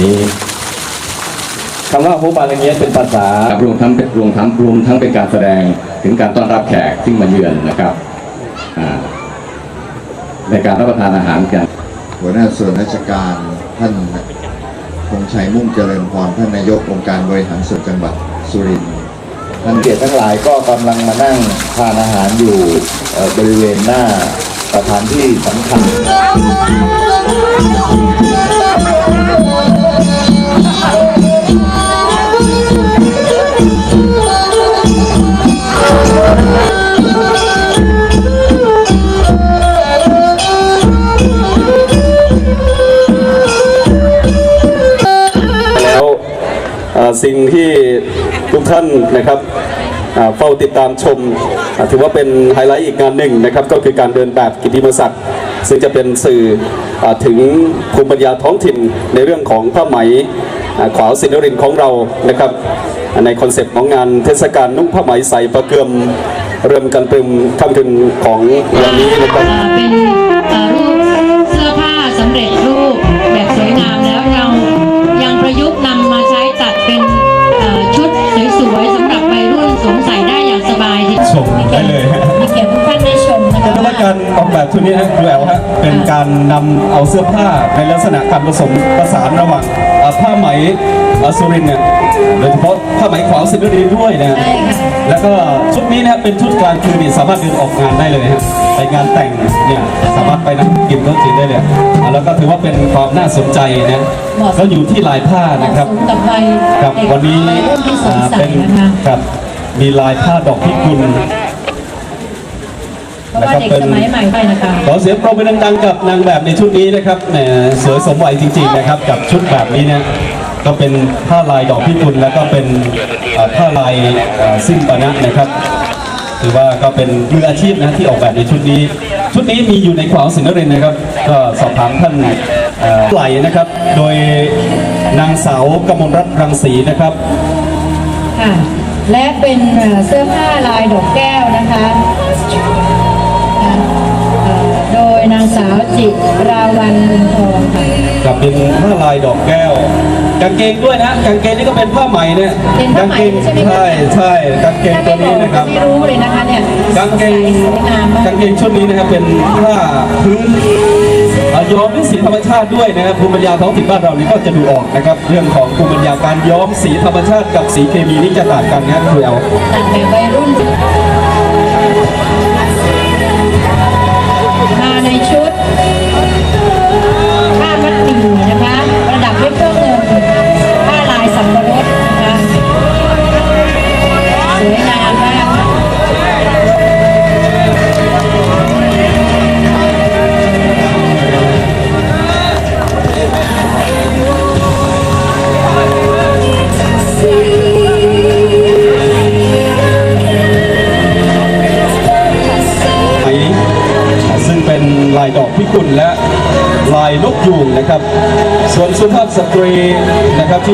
ลีเยในวันนี้คำว่าโอบาลีเยเป็นภาษารวมทั้งเป็นรวมทั้งรวมทั้งเป็นการแสดงถึงการต้อนรับแขกที่มาเยือนนะครับอ่าในการรับประทานอาหารกันหัวหน้าส่วนราชการท่านคงชัยมุ่งเจริญพรท่านนายกองค์การบริหารส่วนจังหวัดสุรินทร์ท่านเกียรติทั้งหลายก็กำลังมานั่งทานอาหารอยู่เอ่อบริเวณหน้า สถานที่สำคัญแล้วสิ่งที่ทุกท่านนะครับ เฝ้าติดตามชม ถือว่าเป็นไฮไลท์อีกงานหนึ่งนะครับ ก็คือการเดินแบบกิติมศักดิ์ซึ่งจะเป็นสื่ออถึงภูมิปัญญาท้องถิ่นในเรื่องของผ้าไหมขวาวสินรินของเรานะครับ ในคอนเซปต์ของงานเทศกาลนุ่งผ้าไหมใส่ประเกือมเริ่มกันตรึมค่ำคืนของวันนี้นะครับ แบบชุดนี้ฮะดูแอลฮะเป็นการนำเอาเสื้อผ้าในลักษณะการผสมประสานระหว่างเอ่อผ้าไหมเอ่อสุรินทร์เนี่ยโดยเฉพาะผ้าไหมขวาวสิบรีด้วยนะ ใช่ค่ะ แล้วก็ชุดนี้นะครับเป็นชุดกลางคืนนี่สามารถเดินออกงานได้เลยฮะไปงานแต่งเนี่ยสามารถไปนั่งกินโต๊ะจีนได้เลยอะแล้วก็ถือว่าเป็นความน่าสนใจนะเหมาะสมก็อยู่ที่ลายผ้าเหมาะนะครับ สมกับวัยครับเด็กวันนี้วัยรุ่นที่สวมอ่าใส่เป็นนะคะ ครับมีลายผ้าดอกพิกุล เพราะว่าเด็กสมัยใหม่ไปนะคะ ขอเสียงปรบมือดังๆกับนางแบบในชุดนี้นะครับแหมสวยสมวัยจริงๆนะครับ กับชุดแบบนี้เนี่ยก็เป็นผ้าลายดอกพิกุลแล้วก็เป็นเอ่อผ้าลายเอ่อสิ้นปะนะนะครับ ถือว่าก็เป็นมืออาชีพนะที่ออกแบบในชุดนี้ ชุดนี้มีอยู่ในขวาวสินนรินทร์นะครับ ก็สอบถามท่านเอ่อไหลนะครับ โดยนางสาวกมลรัตน์รังสีนะครับ ค่ะ และเป็นเอ่อเสื้อผ้าลายดอกแก้วนะคะางสาวจิราวันบุญทองค่ะกับเป็นผ้าลายดอกแก้ว กางเกงด้วยนะกางเกงนี่ก็เป็นผ้าไหมเนี่ยเป็นผ้าไหมกางเกงใช่ไหมคะใช่ใช่กางเกงถ้าตัไม่วบอนี้กนะครับจะไม่รู้เลยนะคะเนี่ยกางเกงสวยงามมากกางเกงชุดนี้นะครับเป็นผ้าพื้นเอ่อย้อมด้วยสีธรรมชาติด้วยนะครับภูมิปัญญาท้องถิ่นบ้านเรานี่ก็จะดูออกนะครับ เรื่องของภูมิปัญญาการย้อมสีธรรมชาติกับสีเคมีนี่จะต่างกันนะครับครูแอลตัดแบบวัยรุ่น ผ้ามัดหมี่นะคะ ประดับด้วยเครื่องเงินผ้าลายสับปะรดนะคะสวยงาม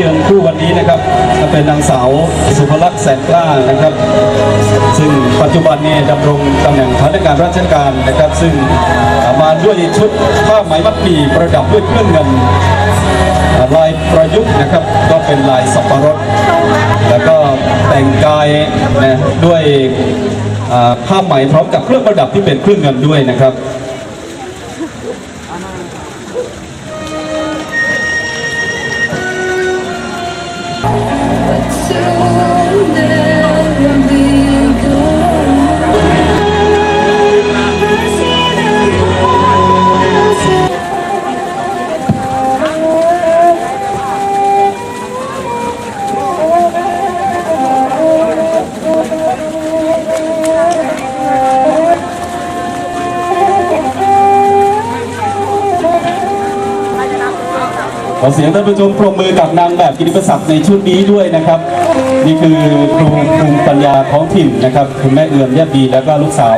เดือนคู่วันนี้นะครับเป็นนางสาวสุภลักษณ์แสนกล้านะครับ ซึ่งปัจจุบันนี้ดำรงตำแหน่งพนักงานราชการนะครับ ซึ่งมาด้วยชุดผ้าไหมมัดหมี่ประดับด้วยเครื่องเงินลายประยุกต์นะครับก็เป็นลายสับปะรด แล้วก็แต่งกายนะด้วยผ้าไหมพร้อมกับเครื่องประดับที่เป็นเครื่องเงินด้วยนะครับ เสียงท่านผู้ชมปรบมือกับนางแบบกิติมศักดิ์ในชุดนี้ด้วยนะครับ นี่คือครูภูมิปัญญาท้องถิ่นนะครับ คุณแม่เอื่อมยอดดีแล้วก็ลูกสาว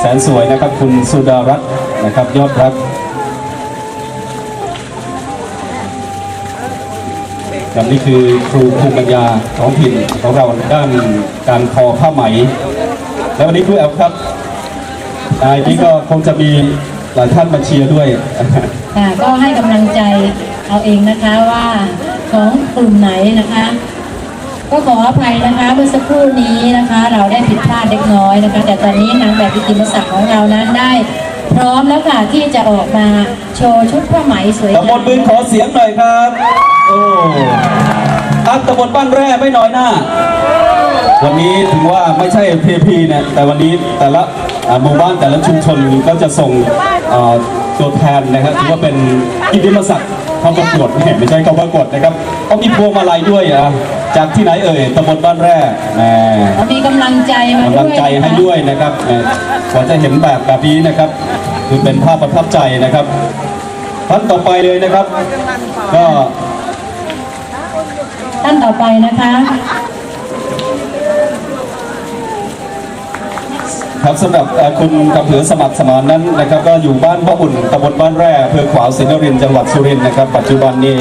แสนสวยนะครับ คุณสุดารัตน์นะครับ ยอดรักครับนี่คือครูภูมิปัญญาท้องถิ่นของเราด้านการทอผ้าไหม แล้ววันนี้ครูแอลครับนายนี้ก็คงจะมีหลายท่านมาเชียร์ด้วยค่ะก็ให้กำลังใจ เอาเองนะคะว่าของกลุ่มไหนนะคะ ก็ขออภัยนะคะเมื่อสักครู่นี้นะคะ เราได้ผิดพลาดเล็กน้อยนะคะ แต่ตอนนี้นางแบบกิติมศักดิ์ของเรานั้นได้ พร้อมแล้วค่ะที่จะออกมาโชว์ชุดผ้าไหมสวยตำบลบึงขอเสียงหน่อยครับโอ้อัตำบลบ้านแร่ไม่น้อยหน้าวันนี้ถือว่าไม่ใช่เทพีเนี่ยแต่วันนี้แต่ละหมู่บ้านแต่ละชุมชนก็จะส่งตัวแทนนะครับถือว่าเป็นกิติมศักดิ์ ข้าประกวดแหมไม่ใช่เข้าประกวดนะครับเขามีพวงมาลัยด้วยอะจากที่ไหนเอ่ยตำบลบ้านแร่แหมเรามีกำลังใจมาด้วยกำลังใจให้ด้วยนะครับแหมกว่าจะเห็นแบบแบบนี้นะครับ คือเป็นภาพประทับใจนะครับท่านต่อไปเลยนะครับ ก็ท่านต่อไปนะคะ ครับสำหรับคุณกำเผือสมัครสมานนั้นนะครับ ก็อยู่บ้านพ่ออุ่นตำบลบ้านแร่อำเภอขวาวศรีนครินทร์จังหวัดสุรินทร์นะครับ ปัจจุบันนี้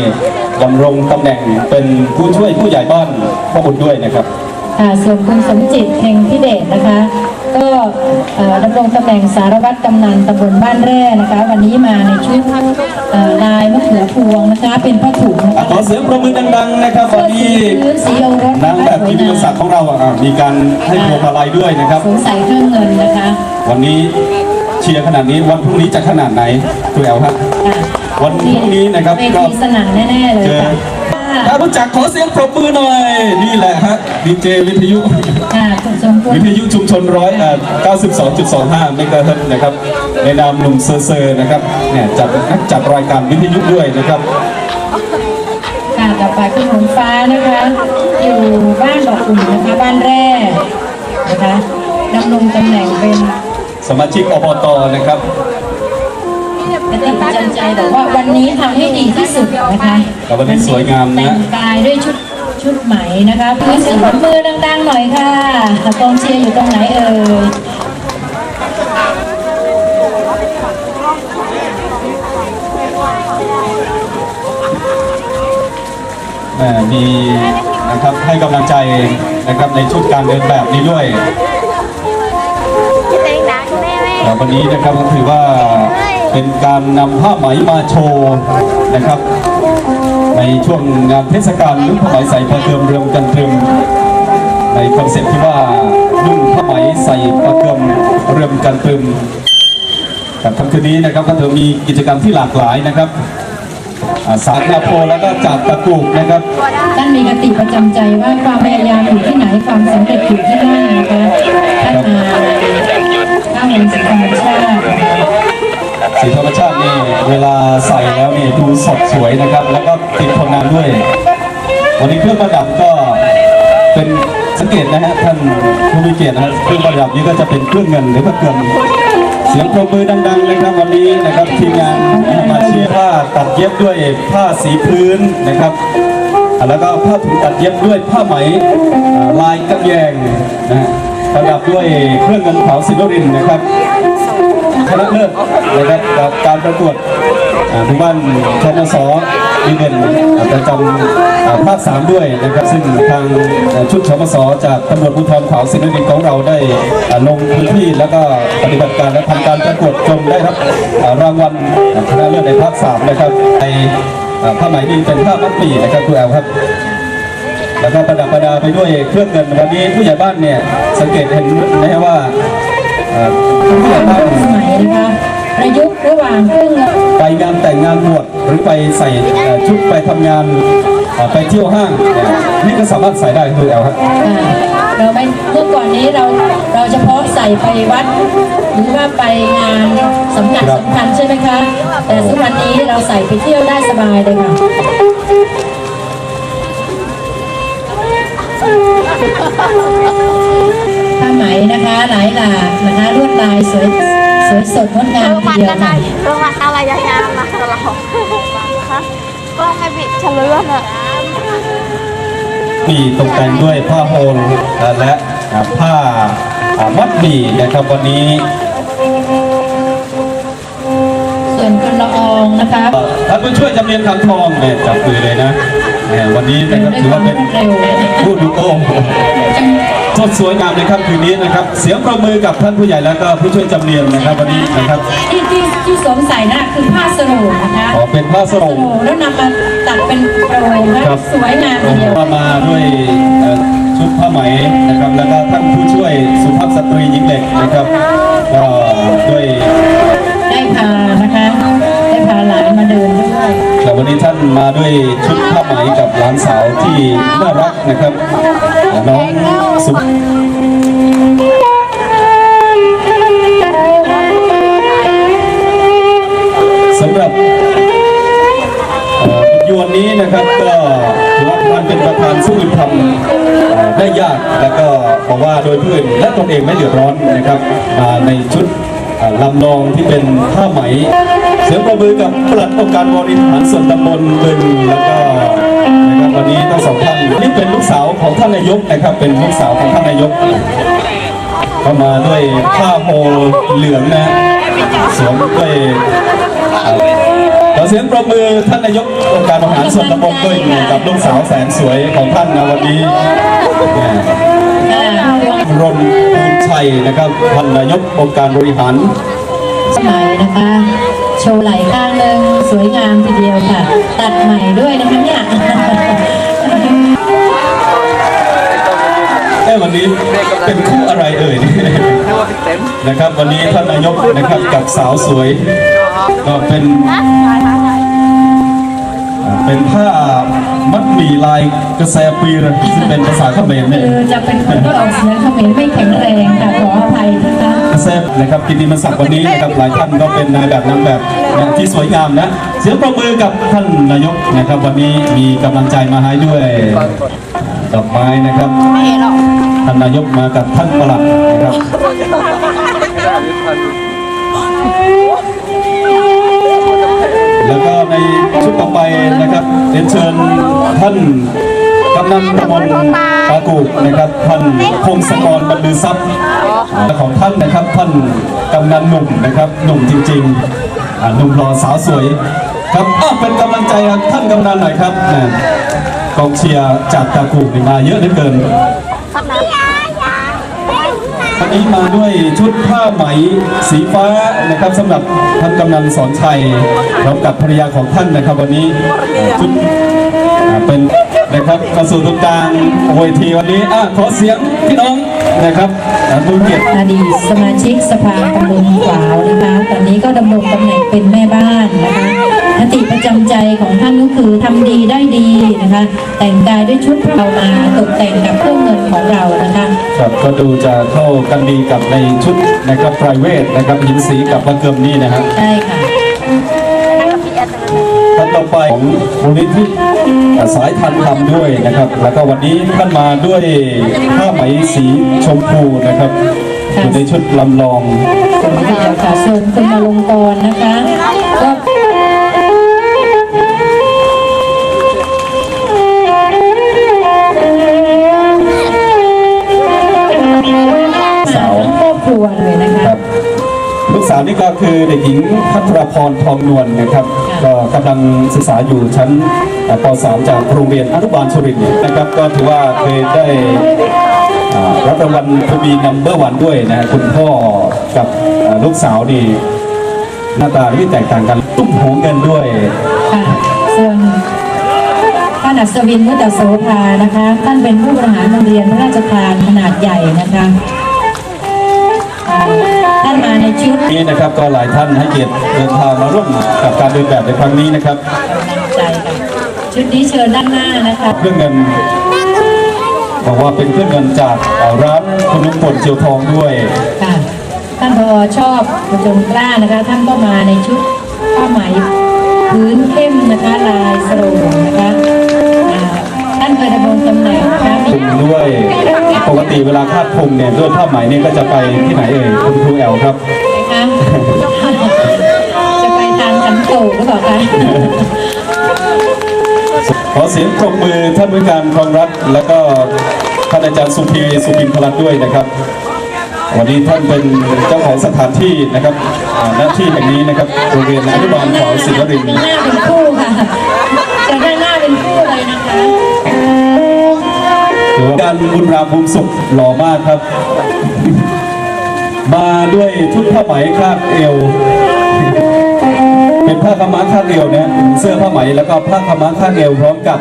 ดำรงตำแหน่งเป็นผู้ช่วยผู้ใหญ่บ้านพ่ออุ่นด้วยนะครับค่ะส่วนคุณสมจิตเพ็งพิเดชนะคะ ก็เอ่อดำรงตำแหน่งสารวัตรกำนันตำบลบ้านแร่นะคะ วันนี้มาในชุดเอ่อลายมะเขือพวงนะคะเป็นผ้าถุงนะอะคะขอเสียงประมือดังๆนะครับเสื้วัอนสีนี้พื้นสีโอรสนางแบบกิตติมศักดิ์ของเราอะมีการให้พวงมาลัยด้วยนะครับสวมใส่เครื่องเงินนะคะ วันนี้เชียร์ขนาดนี้วันพรุ่งนี้จะขนาดไหนคุณแอลครับค่ะวันพรุ่งนี้นะครับเวก็ทีสนั่นแน่ๆเลยเจอค่ะถ้ารู้จักขอเสียงปรบมือหน่อย นี่แหละฮะดีเจวิทยุ ค่ะคุณสมควรวิทยุชุมชนร้อย92.25เมกะเฮิรตซ์นะครับ ในนามหนุ่มเซอร์เซอร์นะครับเนี่ยจัดนักจัดรายการวิทยุด้วยนะครับค่ะต่อไปคุณหงฟ้านะคะ อยู่บ้านดอกอุ่นนะคะบ้านแร่นะคะดำรงตำแหน่งเป็นสมาชิกอบตนะครับกติประจำใจบอกว่าวันนี้ทำให้ดีที่สุดนะคะครับวันนี้สวยงามนะแต่งกายด้วยชุด ชุดไหมนะคะพื้นสีมือดังๆหน่อยค่ะกองเชียร์อยู่ตรงไหนเอ่ยแหม่มีนะครับให้กำลังใจนะครับในชุดการเดินแบบนี้ด้วยจะเต็งดังแม่แม่แต่วันนี้นะครับก็ถือว่าเป็นการนำผ้าไหมมาโชว์นะครับ ในช่วงงานเทศกาลนุ่งผ้าไหมใส่ประเกิมเรืองกันตรึมในคอนเซ็ปต์ที่ว่านุ่งผ้าไหมใส่ประเกิมเรืองกันตรึมครับทั้งคืนนี้นะครับก็จะมีกิจกรรมที่หลากหลายนะครับอ่าสารนาโพแล้วก็จากตะกุกนะครับท่านมีกติประจำใจว่าความพยายามอยู่ที่ไหนความสำเร็จอยู่ที่นั่นนะคะท่านมาข้ามนสีธรรมชาติ สีธรรมชาตินี่เวลาใส่แล้วนี่ดูสดสวยนะครับ แล้วก็ติดทนนานด้วย วันนี้เครื่องประดับก็เป็นสังเกตนะฮะท่านผู้มีเกียรตินะฮะเครื่องประดับนี้ก็จะเป็นเครื่องเงินหรือพระเกือเสียงปรบมือดังๆเลยครับวันนี้นะครับทีมงานมาเชียร์ผ้าตัดเย็บด้วยผ้าสีพื้นนะครับแล้วก็ผ้าถุงตัดเย็บด้วยผ้าไหมลายกระแยงนะฮะประดับด้วยเครื่องเงินเผาสินรินนะครับ ชนะเลิศนะครับกับการประกวดอ่าทุกบ้านชนสดีเด่นประจำภาคสามด้วยนะครับ ซึ่งทางชุดชมสจากตำรวจภูธรขวาวสินรินทร์ของเราได้ลงพื้นที่แล้วก็ปฏิบัติการและทำการประกวดจนได้รับรางวัลชนะเลิศในภาคสามนะครับในผ้าไหมนี่เป็นผ้ามัดหมี่นะครับครูแอลครับแล้วก็ประดับประดาไปด้วยเครื่องเงินวันนี้ผู้ใหญ่บ้านเนี่ยสังเกตเห็นนะฮะ ว่าเอ่อผู้ใหญ่บ้านสมัยนะคะประยุกต์ระหว่างเครื่องเงินไปงานแต่งงานบวชหรือไปใส่เอ่อชุดไปทำงานเอ่อไปเที่ยวห้างเนี่ยนี่ก็สามารถใส่ได้คือเอาครับอ่าเราไม่เมื่อก่อนนี้เราเราเฉพาะใส่ไปวัด หรือว่าไปงานสำคัญครับ สำคัญใช่ไหมคะ แต่ทุกวันนี้เราใส่ไปเที่ยวได้สบายเลยค่ะผ้า ไหมนะคะหลายหลากนะคะลวดลายสวยสวยสดงดงามเออทีมันเดียวอะไรค่ะเออมันอะไรยังไงมาตลอดฮะก็ไม่ผิดเฉลือนอะมีตกแต่งด้วยผ้าโฮลเอ่อและอ่าผ้าอ่ามัดหมี่นะครับวันนี้ ส่วนคุณละอองนะคะเอ่อท่านผู้ช่วยจำเรียนคำทองเนี่ยจับมือเลยนะเนี่ยวันนี้นะครับถือว่าเป็นเร็วนะคะผู้ดูโอ้จัง สดสวยงามในค่ำคืนนี้นะครับ เสียงประมือกับท่านผู้ใหญ่แล้วก็ผู้ช่วยจำเนียนนะครับวันนี้นะครับที่ที่ที่สวมใส่นั่นคือผ้าสโรงนะคะขอเป็นผ้าสสโรโรงงแล้วนำมาตัดเป็นโปรงและครับสวยงามทีเดียวมามาด้วยเอ่อชุดผ้าไหมนะครับ แล้วก็ท่านผู้ช่วยสุภาพสตรีหญิงเหล็กนะครับก็ด้วยได้พานะคะได้พาหลานมาเดินด้วยแต่วันนี้ท่านมาด้วยชุดผ้าไหมกับหลานสาวที่น่ารักนะครับ น้องสุสำหรับยวนนี้นะครับก็ถือว่าท่านเป็นประธานสู้ทำเอ่อได้ยากแล้วก็บอกว่าโดยเพื่อนและตนเองไม่เดือดร้อนนะครับในชุดลำนองที่เป็นผ้าไหม เสียงประมือกับปลัดองค์การบริหารส่วนตำบลบึงแล้วก็นะครับวันนี้ทั้งสองท่านนี่เป็นลูกสาวของท่านนายกนะครับ เป็นลูกสาวของท่านนายกก็มาด้วยผ้าโฮเหลืองนะสวมด้วยขอเสียงปรบมือท่านนายกองค์การบริหารส่วนตำบลด้วยกับลูกสาวแสนสวยของท่านนะวันนี้รนภูมิชัยนะครับท่านนายกองค์การบริหารสมัยนะคะ โชว์ไหล่ข้างหนึ่งสวยงามทีเดียวค่ะ ตัดใหม่ด้วยนะคะเนี่ยเอ้วันนี้เป็นคู่อะไรเอ่ยนะครับ วันนี้ท่านนายกนะครับกับสาวสวย ก็เป็น เป็นผ้ามัดหมี่ลายกระแสปีระซึ่งเป็นภาษาเขมรเนี่ยคือจะเป็นคนที่ออกเสียงเขมรไม่แข็งแรงค่ะขออภัยนะคะกระแสนะครับกินดีมันศักดิ์วันนี้นะครับหลายท่านก็เป็นนายแบบนางแบบนะที่สวยงามนะเสียงปรบมือกับท่านนายกนะครับ วันนี้มีกำลังใจมาให้ด้วยดอกไม้นะครับท่านนายกมากับท่านประหลัดนะครับ ชุดต่อไปนะครับเรียนเชิญท่านกำนันตำบลปากูกนะครับท่านพงศกรบรรลือทรัพย์และของท่านนะครับท่านกำนันหนุ่มนะครับหนุ่มจริงๆหนุ่มหล่อสาวสวยครับเป็นกำลังใจท่านกำนันหน่อยครับกองเชียร์จากตากูกนี่มาเยอะเหลือเกิน วันนี้มาด้วยชุดผ้าไหมสีฟ้านะครับสำหรับท่านกำนันสอนชัยพร้อมกับภรรยาของท่านนะครับ วันนี้ชุดอ่าเป็นนะครับมาสู่ตรงกลางเวทีวันนี้อะขอเสียงพี่น้องนะครับอ่าบุญเกียรติอดีตสมาชิกสภาตำบลขวาวนะคะตอนนี้ก็ดำรงตำแหน่งเป็นแม่บ้านนะคะ คติประจำใจของท่านก็คือทำดีได้ดีนะคะ แต่งกายด้วยชุดเรามาตกแต่งกับเครื่องเงินของเรานะคะครับก็ดูจะเข้ากันดีกับในชุดนะครับไพรเวทนะครับหินสีกับบังเกิมนี่นะฮะใช่ค่ะท่านต่อไปของมูลนิธิสายทันทำด้วยนะครับ แล้วก็วันนี้ท่านมาด้วยผ้าไหมสีชมพูนะครับอยู่ในชุดลำลองสวยทีเดียวค่ะส่วนคุณมาลงกรนะคะก็าวนี่ก็คือเด็กหญิงพัทรพรทองนวลนะครับ ก็กำลังศึกษาอยู่ชั้นเอ่อป .3 จากโรงเรียนอนุบาลสุรินทร์นะครับ ก็ถือว่าเคยได้อ่ารับรางวัลทวีนัมเบอร์วันด้วยนะฮะคุณพ่อกับอ่าลูกสาวนี่หน้าตาที่แตกต่างกันตุ้มหูเงินด้วยค่ะส่วนท่านอัศวินมุตตโสภานะคะ ท่านเป็นผู้บริหารโรงเรียนพระราชทานขนาดใหญ่นะคะอ่าท่าน มาในชุดนี้นะครับก็หลายท่านให้เกียรติเดินทางมาร่วมกับการเดินแบบในครั้งนี้นะครับกำลังใจค่ะชุดนี้เชิญด้านหน้านะคะเครื่องเงินบอกว่าเป็นเครื่องเงินจากเอ่อร้านคุณลุงผลเจียวทองด้วยค่ะท่านพอชอบประจงกล้านะคะ ท่านก็มาในชุดผ้าไหมพื้นเข้มนะคะลายสโลงนะคะอ่าท่านเคยดำรงตำแหน่งนะคะมีคุมด้วยปกติเวลาคาดพุงเนี่ยด้วยผ้าไหมเนี่ยก็จะไปที่ไหนเอ่ยคุณครูแอลครับนะคะจะไปทางขันโตกหรือเปล่าคะขอเสียงปรบมือท่านผู้การครองรัฐ และก็ท่านอาจารย์สุพีสุบินพลัดด้วยนะครับ วันนี้ท่านเป็นเจ้าของสถานที่นะครับอ่าหน้าที่แห่งนี้นะครับโรงเรียนอนุบาลขวาวศรีนรินทร์มีหน้าเป็นคู่ค่ะเจะได้หน้าเป็นคู่เลยนะคะ ถือว่าการบุญรามภูมิสุขหล่อมากครับ มาด้วยชุดผ้าไหมคาดเอว เป็นผ้าขม้าคาดเอวเนี่ยเสื้อผ้าไหมแล้วก็ผ้าขม้าคาดเอวพร้อมกับ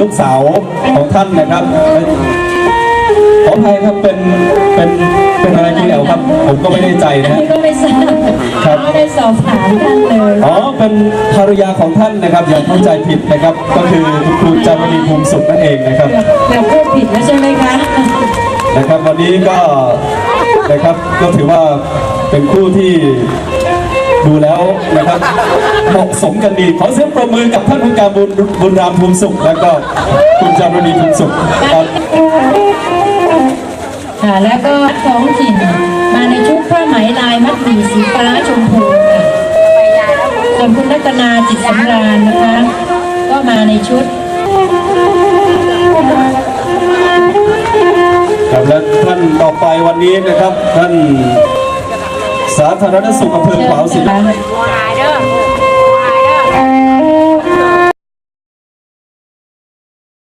ลูกสาวของท่านนะครับ ขออภัยครับเป็นเป็นเป็นอะไรที่เอวครับ ผมก็ไม่แน่ใจนะฮะก็ไม่ทราบครับ ไม่ได้สอบถามท่านเลย อ๋อ เป็นภรรยาของท่านนะครับอย่าเข้าใจผิดนะครับ ก็คือคุณครูจามณีภูมิสุขนั่นเองนะครับ เกือบพูดผิดแล้วใช่ไหมคะ นะครับวันนี้ก็นะครับก็ถือว่าเป็นคู่ที่ดูแล้วนะครับเหมาะสมกันดีขอเสียงปรบมือกับท่านผู้การบุญบุญรามภูมิสุข แล้วก็คุณจามณีภูมิสุขครับ ค่ะแล้วก็ท้องถิ่นมาในชุดผ้าไหมลายมัดหมี่สีฟ้าชมพูค่ะส่วนคุณรัตนาจิตสำราญนะคะ ก็มาในชุดครับและท่านต่อไปวันนี้นะครับ ท่านสาธารณสุขอำเภอขวาวสิเชิญริ